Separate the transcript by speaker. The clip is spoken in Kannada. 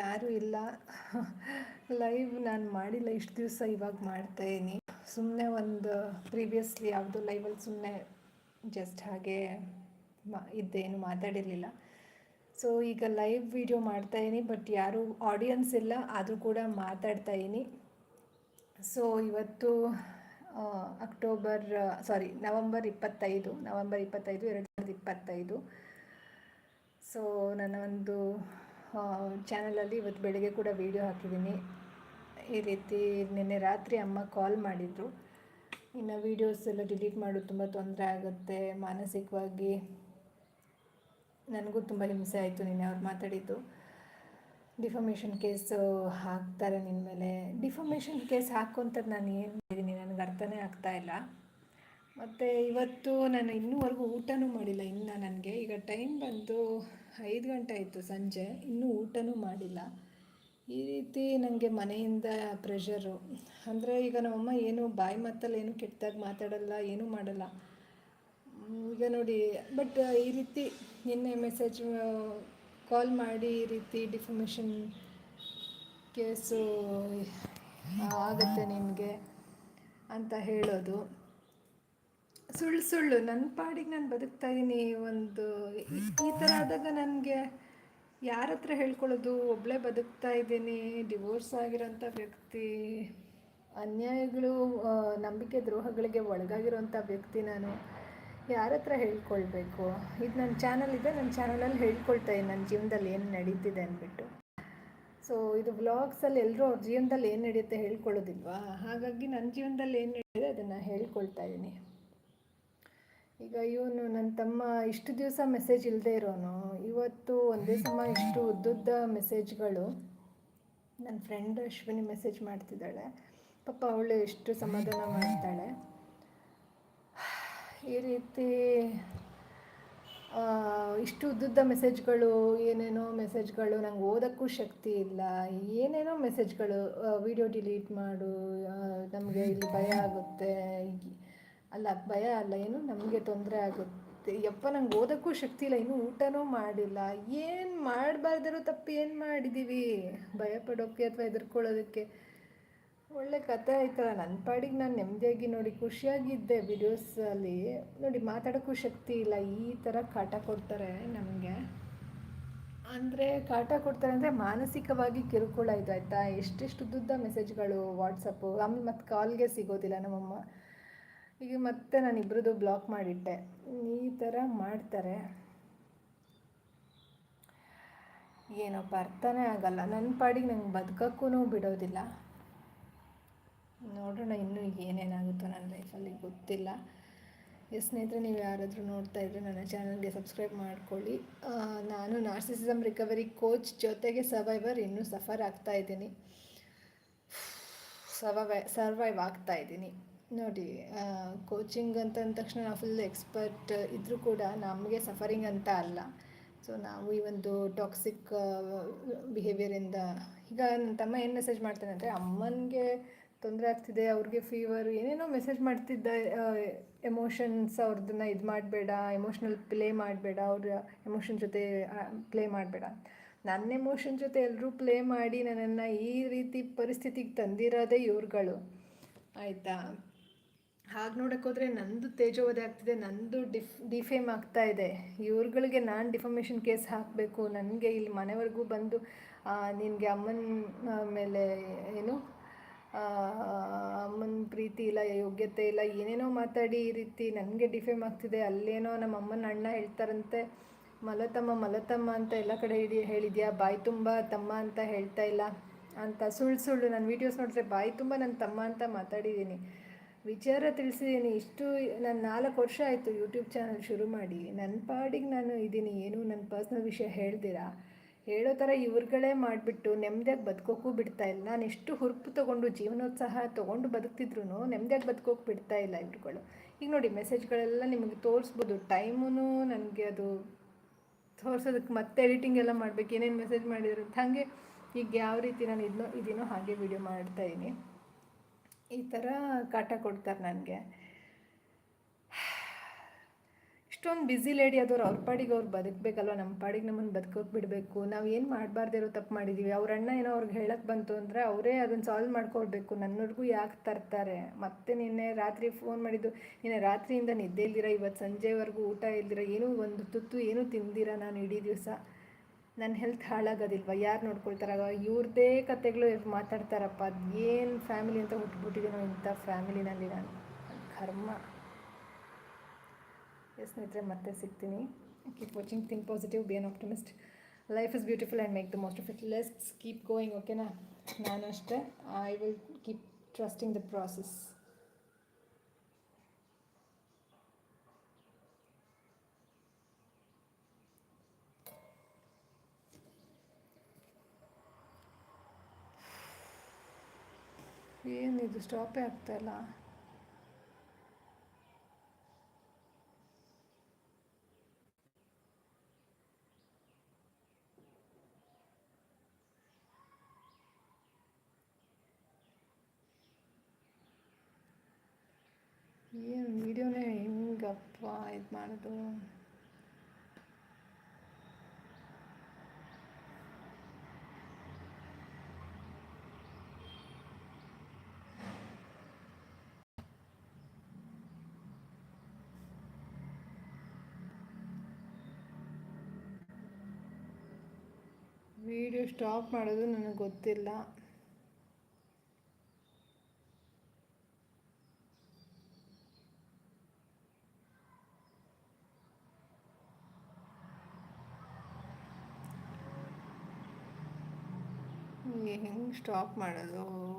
Speaker 1: ಯಾರೂ ಇಲ್ಲ. ಲೈವ್ ನಾನು ಮಾಡಿಲ್ಲ, ಇಷ್ಟು ದಿವಸ ಇವಾಗ ಮಾಡ್ತಾಯಿದ್ದೀನಿ ಸುಮ್ಮನೆ ಒಂದು ಪ್ರೀವಿಯಸ್ಲಿ ಯಾವುದೋ ಲೈವಲ್ಲಿ ಸುಮ್ಮನೆ ಜಸ್ಟ್ ಹಾಗೆ ಮಾ, ಇದ್ದೇನು ಮಾತಾಡಿರಲಿಲ್ಲ. ಸೊ ಈಗ ಲೈವ್ ವಿಡಿಯೋ ಮಾಡ್ತಾಯಿದ್ದೀನಿ ಬಟ್ ಯಾರೂ ಆಡಿಯನ್ಸ್ ಇಲ್ಲ, ಆದರೂ ಕೂಡ ಮಾತಾಡ್ತಾಯಿದ್ದೀನಿ ಸೊ ಇವತ್ತು ಅಕ್ಟೋಬರ್ ಸಾರಿ ನವಂಬರ್ ಇಪ್ಪತ್ತೈದು ನವಂಬರ್ ಇಪ್ಪತ್ತೈದು, ಎರಡು ಸಾವಿರದ ಇಪ್ಪತ್ತೈದು. ಸೊ ನನ್ನ ಒಂದು ಚಾನಲಲ್ಲಿ ಇವತ್ತು ಬೆಳಗ್ಗೆ ಕೂಡ ವೀಡಿಯೋ ಹಾಕಿದ್ದೀನಿ. ಈ ರೀತಿ ನಿನ್ನೆ ರಾತ್ರಿ ಅಮ್ಮ ಕಾಲ್ ಮಾಡಿದರು. ಇನ್ನು ವೀಡಿಯೋಸ್ ಎಲ್ಲ ಡಿಲೀಟ್ ಮಾಡೋದು ತುಂಬ ತೊಂದರೆ ಆಗುತ್ತೆ. ಮಾನಸಿಕವಾಗಿ ನನಗೂ ತುಂಬ ಹಿಂಸೆ ಆಯಿತು ನಿನ್ನೆ ಅವ್ರು ಮಾತಾಡಿದ್ದು. ಡಿಫಮೇಷನ್ ಕೇಸು ಹಾಕ್ತಾರೆ ನಿನ್ನ ಮೇಲೆ. ಡಿಫಮೇಷನ್ ಕೇಸ್ ಹಾಕೋಂಥದ್ದು ನಾನು ಏನು ಮಾಡಿದ್ದೀನಿ? ನನಗೆ ಅರ್ಥನೇ ಆಗ್ತಾ ಇಲ್ಲ. ಮತ್ತು ಇವತ್ತು ನಾನು ಇನ್ನೂವರೆಗೂ ಊಟನೂ ಮಾಡಿಲ್ಲ, ಇನ್ನು ನನಗೆ. ಈಗ ಟೈಮ್ ಬಂದು ಐದು ಗಂಟೆ ಆಯಿತು ಸಂಜೆ, ಇನ್ನೂ ಊಟನೂ ಮಾಡಿಲ್ಲ. ಈ ರೀತಿ ನನಗೆ ಮನೆಯಿಂದ ಪ್ರೆಷರು ಅಂದರೆ ಈಗ ನಮ್ಮಮ್ಮ ಏನು ಬಾಯಿ ಮಾತಲ್ಲಿ ಏನು ಕೆಟ್ಟದಾಗಿ ಮಾತಾಡಲ್ಲ, ಏನೂ ಮಾಡಲ್ಲ. ಈಗ ನೋಡಿ ಬಟ್ ಈ ರೀತಿ ನಿನ್ನೆ ಮೆಸೇಜ್ ಕಾಲ್ ಮಾಡಿ ಈ ರೀತಿ ಡಿಫಮೇಷನ್ ಕೇಸು ಆಗುತ್ತೆ ನಿನಗೆ ಅಂತ ಹೇಳೋದು. ಸುಳ್ಳು ಸುಳ್ಳು. ನನ್ನ ಪಾಡಿಗೆ ನಾನು ಬದುಕ್ತಾ ಇದ್ದೀನಿ ಒಂದು ಈ- ಥರ ಆದಾಗ ನನಗೆ ಯಾರ ಹತ್ರ ಹೇಳ್ಕೊಳ್ಳೋದು? ಒಬ್ಬಳೇ ಬದುಕ್ತಾ ಇದ್ದೀನಿ ಡಿವೋರ್ಸ್ ಆಗಿರೋಂಥ ವ್ಯಕ್ತಿ, ಅನ್ಯಾಯಗಳು ನಂಬಿಕೆ ದ್ರೋಹಗಳಿಗೆ ಒಳಗಾಗಿರೋಂಥ ವ್ಯಕ್ತಿ ನಾನು. ಯಾರ ಹತ್ರ ಹೇಳ್ಕೊಳ್ಬೇಕು? ಇದು ನನ್ನ ಚಾನಲ್ ಇದೆ. ನನ್ನ ಚಾನಲಲ್ಲಿ ಹೇಳ್ಕೊಳ್ತಾ ಇದ್ದೀನಿ ನನ್ನ ಜೀವನದಲ್ಲಿ ಏನು ನಡೀತಿದೆ ಅಂದ್ಬಿಟ್ಟು ಸೊ, ಇದು ವ್ಲಾಗ್ಸಲ್ಲಿ ಎಲ್ಲರೂ ಅವ್ರ ಜೀವನದಲ್ಲಿ ಏನು ನಡೆಯುತ್ತೆ ಹೇಳ್ಕೊಳ್ಳೋದಿಲ್ವಾ? ಹಾಗಾಗಿ ನನ್ನ ಜೀವನದಲ್ಲಿ ಏನು ನಡೆಯುತ್ತೆ ಅದನ್ನು ಹೇಳ್ಕೊಳ್ತಾ ಇದ್ದೀನಿ ಈಗ ಇವನು ನನ್ನ ತಮ್ಮ ಇಷ್ಟು ದಿವಸ ಮೆಸೇಜ್ ಇಲ್ಲದೆ ಇರೋನು. ಇವತ್ತು ಒಂದೇ ಸಮ ಇಷ್ಟು ಉದ್ದುದ್ದ ಮೆಸೇಜ್ಗಳು ನನ್ನ ಫ್ರೆಂಡ್ ಅಶ್ವಿನಿ ಮೆಸೇಜ್ ಮಾಡ್ತಿದ್ದಾಳೆ. ಪಾಪ ಅವಳು ಎಷ್ಟು ಸಮಾಧಾನ ಮಾಡ್ತಾಳೆ. ಈ ರೀತಿ ಇಷ್ಟು ಉದ್ದುದ್ದ ಮೆಸೇಜ್ಗಳು ಏನೇನೋ ಮೆಸೇಜ್ಗಳು ನಂಗೆ ಓದೋಕ್ಕೂ ಶಕ್ತಿ ಇಲ್ಲ. ಏನೇನೋ ಮೆಸೇಜ್ಗಳು ವಿಡಿಯೋ ಡಿಲೀಟ್ ಮಾಡು ನಮಗೆ ಇಲ್ಲಿ ಭಯ ಆಗುತ್ತೆ. ಅಲ್ಲ, ಭಯ ಅಲ್ಲ, ಏನು? ನಮಗೆ ತೊಂದರೆ ಆಗುತ್ತೆ. ಯಪ್ಪ, ನಂಗೆ ಓದೋಕ್ಕೂ ಶಕ್ತಿ ಇಲ್ಲ, ಇನ್ನೂ ಊಟನೂ ಮಾಡಿಲ್ಲ. ಏನು ಮಾಡಬಾರ್ದಿರೋ ತಪ್ಪು ಏನು ಮಾಡಿದ್ದೀವಿ ಭಯ ಪಡೋಕ್ಕೆ ಅಥವಾ ಹೆದರ್ಕೊಳ್ಳೋದಕ್ಕೆ? ಒಳ್ಳೆ ಕತೆ ಆಯ್ತಲ್ಲ ನನ್ನ ಪಾಡಿಗೆ ನಾನು ನೆಮ್ಮದಿಯಾಗಿ ನೋಡಿ, ಖುಷಿಯಾಗಿದ್ದೆ ವಿಡಿಯೋಸಲ್ಲಿ ನೋಡಿ, ಮಾತಾಡೋಕ್ಕೂ ಶಕ್ತಿ ಇಲ್ಲ, ಈ ಥರ ಕಾಟ ಕೊಡ್ತಾರೆ ನಮಗೆ. ಅಂದರೆ, ಕಾಟ ಕೊಡ್ತಾರೆ ಅಂದರೆ ಮಾನಸಿಕವಾಗಿ ಕಿರುಕುಳ ಇದು, ಆಯಿತಾ? ಎಷ್ಟೆಷ್ಟು ಉದ್ದುದ್ದ ಮೆಸೇಜ್ಗಳು ವಾಟ್ಸಪ್ಪು ಆಮೇಲೆ ಮತ್ತೆ ಕಾಲ್ಗೆ ಸಿಗೋದಿಲ್ಲ ನಮ್ಮಮ್ಮ. ಈಗ ಮತ್ತೆ ನಾನು ಇಬ್ಬರದ್ದು ಬ್ಲಾಕ್ ಮಾಡಿಟ್ಟೆ. ಈ ಥರ ಮಾಡ್ತಾರೆ. ಏನಪ್ಪ ಅರ್ಥನೇ ಆಗಲ್ಲ. ನನ್ನ ಪಾಡಿಗೆ ನಂಗೆ ಬದುಕೋಕ್ಕೂ ಬಿಡೋದಿಲ್ಲ. ನೋಡೋಣ ಇನ್ನೂ ಏನೇನಾಗುತ್ತೋ ನನ್ನ ಲೈಫಲ್ಲಿ ಗೊತ್ತಿಲ್ಲ. ಎಸ್ ಸ್ನೇಹಿತರೆ, ನೀವು ಯಾರಾದರೂ ನೋಡ್ತಾ ಇದ್ದರೆ ನನ್ನ ಚಾನಲ್ಗೆ ಸಬ್ಸ್ಕ್ರೈಬ್ ಮಾಡ್ಕೊಳ್ಳಿ. ನಾನು ನಾರ್ಸಿಸಮ್ ರಿಕವರಿ ಕೋಚ್ ಜೊತೆಗೆ ಸರ್ವೈವರ್ ಇನ್ನೂ ಸಫರ್ ಆಗ್ತಾ ಇದ್ದೀನಿ. ಸರ್ವೈ ಸರ್ವೈವ್ ಆಗ್ತಾ ಇದ್ದೀನಿ. ನೋಡಿ ಕೋಚಿಂಗ್ ಅಂತ ಅಂದ ತಕ್ಷಣ ನಾವು ಫುಲ್ ಎಕ್ಸ್ಪರ್ಟ್ ಇದ್ದರೂ ಕೂಡ ನಮಗೆ ಸಫರಿಂಗ್ ಅಂತ ಅಲ್ಲ. ಸೊ ನಾವು ಈ ಒಂದು ಟಾಕ್ಸಿಕ್ ಬಿಹೇವಿಯರಿಂದ ಈಗ ನನ್ನ ತಮ್ಮ ಏನು ಮೆಸೇಜ್ ಮಾಡ್ತಾನೆ ಅಂದರೆ, ಅಮ್ಮನಿಗೆ ತೊಂದರೆ ಆಗ್ತಿದೆ, ಅವ್ರಿಗೆ ಫೀವರ್ ಏನೇನೋ ಮೆಸೇಜ್ ಮಾಡ್ತಿದ್ದ ಎಮೋಷನ್ಸ್ ಅವ್ರದ್ದನ್ನ ಇದು ಮಾಡಬೇಡ ಎಮೋಷ್ನಲ್ ಪ್ಲೇ ಮಾಡಬೇಡ, ಅವ್ರ ಎಮೋಷನ್ ಜೊತೆ ಪ್ಲೇ ಮಾಡಬೇಡ. ನನ್ನ ಎಮೋಷನ್ ಜೊತೆ ಎಲ್ಲರೂ ಪ್ಲೇ ಮಾಡಿ ನನ್ನನ್ನು ಈ ರೀತಿ ಪರಿಸ್ಥಿತಿಗೆ ತಂದಿರೋದೇ ಇವ್ರುಗಳು. ಆಯಿತಾ? ಹಾಗೆ ನೋಡೋಕ್ಕೋದ್ರೆ ನಂದು ತೇಜೋವಧೆ ಆಗ್ತಿದೆ, ನಂದು ಡಿಫ್, ಡಿಫೇಮ್ ಆಗ್ತಾ ಇದೆ. ಇವ್ರುಗಳಿಗೆ ನಾನು ಡಿಫಮೇಷನ್ ಕೇಸ್ ಹಾಕಬೇಕು. ನನಗೆ ಇಲ್ಲಿ ಮನೆವರೆಗೂ ಬಂದು ನಿನಗೆ ಅಮ್ಮನ ಮೇಲೆ ಏನು ಅಮ್ಮನ ಪ್ರೀತಿ ಇಲ್ಲ, ಯೋಗ್ಯತೆ ಇಲ್ಲ, ಏನೇನೋ ಮಾತಾಡಿ ಈ ರೀತಿ ನನಗೆ ಡಿಫೇಮ್ ಆಗ್ತಿದೆ. ಅಲ್ಲೇನೋ ನಮ್ಮ ಅಮ್ಮನ ಅಣ್ಣ ಹೇಳ್ತಾರಂತೆ, ಮಲತಮ್ಮ ಮಲತಮ್ಮ ಅಂತ ಎಲ್ಲ ಕಡೆ ಹಿಡಿ, ಹೇಳಿದ್ಯಾ? ಬಾಯಿ ತುಂಬ ತಮ್ಮ ಅಂತ ಹೇಳ್ತಾ ಇಲ್ಲ. ಅಂತ ಸುಳ್ಳು ಸುಳ್ಳು, ನಾನು ವೀಡಿಯೋಸ್ ನೋಡಿದ್ರೆ ಬಾಯಿ ತುಂಬ ನನ್ನ ತಮ್ಮ ಅಂತ ಮಾತಾಡಿದ್ದೀನಿ. ವಿಚಾರ ತಿಳಿಸಿದ್ದೀನಿ ಇಷ್ಟು ನಾನು ನಾಲ್ಕು ವರ್ಷ ಆಯಿತು ಯೂಟ್ಯೂಬ್ ಚಾನಲ್ ಶುರು ಮಾಡಿ. ನನ್ನ ಪಾಡಿಗೆ ನಾನು ಇದ್ದೀನಿ ಏನು ನನ್ನ ಪರ್ಸ್ನಲ್ ವಿಷಯ ಹೇಳ್ದಿರಾ? ಹೇಳೋ ಥರ ಇವ್ರುಗಳೇ ಮಾಡಿಬಿಟ್ಟು ನೆಮ್ಮದಿಯಾಗಿ ಬದುಕೋಕ್ಕೂ ಬಿಡ್ತಾ ಇಲ್ಲ. ನಾನು ಎಷ್ಟು ಹುರುಪು ತೊಗೊಂಡು ಜೀವನೋತ್ಸಾಹ ತೊಗೊಂಡು ಬದುಕ್ತಿದ್ರು ನೆಮ್ಮದಿಯಾಗಿ ಬದುಕೋಕೆ ಬಿಡ್ತಾ ಇಲ್ಲ ಇವ್ರುಗಳು. ಈಗ ನೋಡಿ ಮೆಸೇಜ್ಗಳೆಲ್ಲ ನಿಮಗೆ ತೋರಿಸ್ಬೋದು. ಟೈಮೂ ನನಗೆ ಅದು ತೋರಿಸೋದಕ್ಕೆ ಮತ್ತೆ ಎಡಿಟಿಂಗ್ ಎಲ್ಲ ಮಾಡಬೇಕು. ಏನೇನು ಮೆಸೇಜ್ ಮಾಡಿದ್ರು ಹಾಗೆ ಈಗ ಯಾವ ರೀತಿ ನಾನು ಇದನ್ನೋ ಇದೀನೋ ಹಾಗೆ ವಿಡಿಯೋ ಮಾಡ್ತಾಯಿದ್ದೀನಿ ಈ ಥರ ಕಾಟ ಕೊಡ್ತಾರೆ ನನಗೆ. ಇಷ್ಟೊಂದು ಬ್ಯುಸಿ ಲೇಡಿ ಆದವ್ರು ಅವ್ರ ಪಾಡಿಗೆ ಅವ್ರು ಬದುಕಬೇಕಲ್ವ? ನಮ್ಮ ಪಾಡಿಗೆ ನಮ್ಮನ್ನು ಬದುಕೋಕೆ ಬಿಡಬೇಕು. ನಾವು ಏನು ಮಾಡಬಾರ್ದಿರೋ ತಪ್ಪು ಮಾಡಿದ್ದೀವಿ ಅವ್ರ ಅಣ್ಣ ಏನೋ ಅವ್ರಿಗೆ ಹೇಳಕ್ಕೆ ಬಂತು ಅಂದರೆ ಅವರೇ ಅದನ್ನು ಸಾಲ್ವ್ ಮಾಡ್ಕೊಳ್ಬೇಕು. ನನ್ನವ್ರಿಗೂ ಯಾಕೆ ತರ್ತಾರೆ? ಮತ್ತೆ ನಿನ್ನೆ ರಾತ್ರಿ ಫೋನ್ ಮಾಡಿದ್ದು, ನಿನ್ನೆ ರಾತ್ರಿಯಿಂದ ನಿದ್ದೆ ಇಲ್ದಿರ? ಇವತ್ತು ಸಂಜೆವರೆಗೂ ಊಟ ಇಲ್ದಿರ? ಏನೂ ಒಂದು ತುತ್ತು ಏನೂ ತಿಂದಿರ ನಾನು ಇಡೀ ದಿವಸ? ನನ್ನ ಹೆಲ್ತ್ ಹಾಳಾಗೋದಿಲ್ವ? ಯಾರು ನೋಡ್ಕೊಳ್ತಾರ? ಇವ್ರದ್ದೇ ಕತೆಗಳು ಮಾತಾಡ್ತಾರಪ್ಪ. ಅದು ಏನು ಫ್ಯಾಮಿಲಿ ಅಂತ ಹುಟ್ಬಿಟ್ಟಿದ್ದೀನೋ ಇಂಥ ಫ್ಯಾಮಿಲಿನಲ್ಲಿ ನಾನು. ಕರ್ಮ. ಎಸ್ ಸ್ನೇಹಿತರೆ, ಮತ್ತೆ ಸಿಗ್ತೀನಿ. Keep watching think positive be an optimist life is beautiful and make the most of it let's keep going ಓಕೆನಾ ನಾನು ಅಷ್ಟೇ I will keep trusting the process ಏನಿದು ಸ್ಟಾಪೇ ಆಗ್ತಾಯಿಲ್ಲ ಏನು ವೀಡಿಯೋನೇ ಹೆಂಗಪ್ಪ ಇದು ಮಾಡೋದು? ವಿಡಿಯೋ ಸ್ಟಾಪ್ ಮಾಡೋದು ನನಗೆ ಗೊತ್ತಿಲ್ಲ. ಹೆಂಗೆ ಸ್ಟಾಪ್ ಮಾಡೋದು?